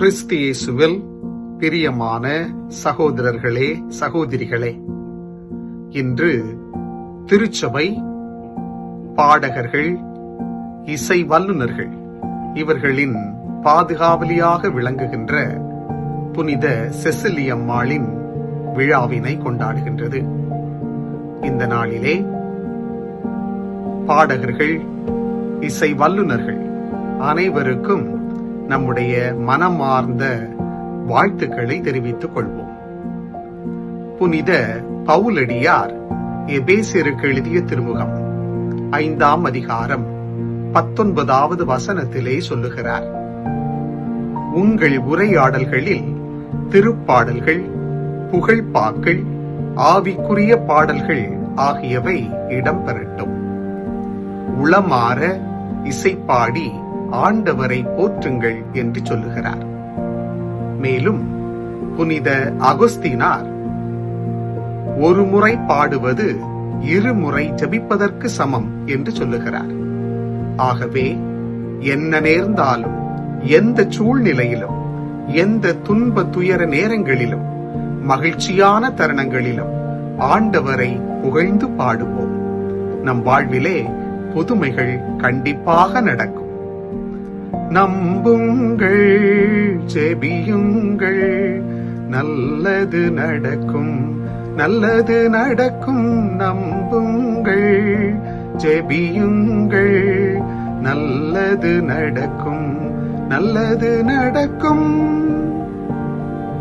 கிறிஸ்து இயேசுவில் பிரியமான சகோதரர்களே சகோதரிகளே இன்று திருச்சபை பாடகர்கள் இசை வல்லுநர்கள் இவர்களின் பாதுகாவலியாக விளங்குகின்ற புனித செசிலியம்மாளின் விழாவினை கொண்டாடுகின்றது. இந்த நாளிலே பாடகர்கள் இசை வல்லுநர்கள் அனைவருக்கும் நம்முடைய மனமார்ந்த வாழ்த்துக்களை தெரிவித்துக் கொள்வோம். புனித பவுலடியார் எபேசியருக்கு எழுதிய திருமுகம் ஐந்தாம் அதிகாரம் பத்தொன்பதாவது வசனத்திலே சொல்லுகிறார். உங்கள் உரையாடல்களில் திருப்பாடல்கள் புகழ்பாக்கள் ஆவிக்குரிய பாடல்கள் ஆகியவை இடம்பெறட்டும். உளமாற இசைப்பாடி ஆண்டவரை போற்றுங்கள் என்று சொல்லுகிறார். மேலும் புனித அகஸ்தீனார் ஒரு முறை பாடுவது இருமுறை ஜபிப்பதற்கு சமம் என்று சொல்லுகிறார். ஆகவே என்ன நேர்ந்தாலும் எந்த சூழ்நிலையிலும் எந்த துன்ப துயர நேரங்களிலும் மகிழ்ச்சியான தருணங்களிலும் ஆண்டவரை புகழ்ந்து பாடுவோம். நம் வாழ்விலே புதுமைகள் கண்டிப்பாக நடக்கும். நம்புங்கள் செபியுங்கள். நல்லது நடக்கும் நல்லது நடக்கும் நம்புங்கள் ஜெபியுங்கள் நல்லது நடக்கும் நல்லது நடக்கும்.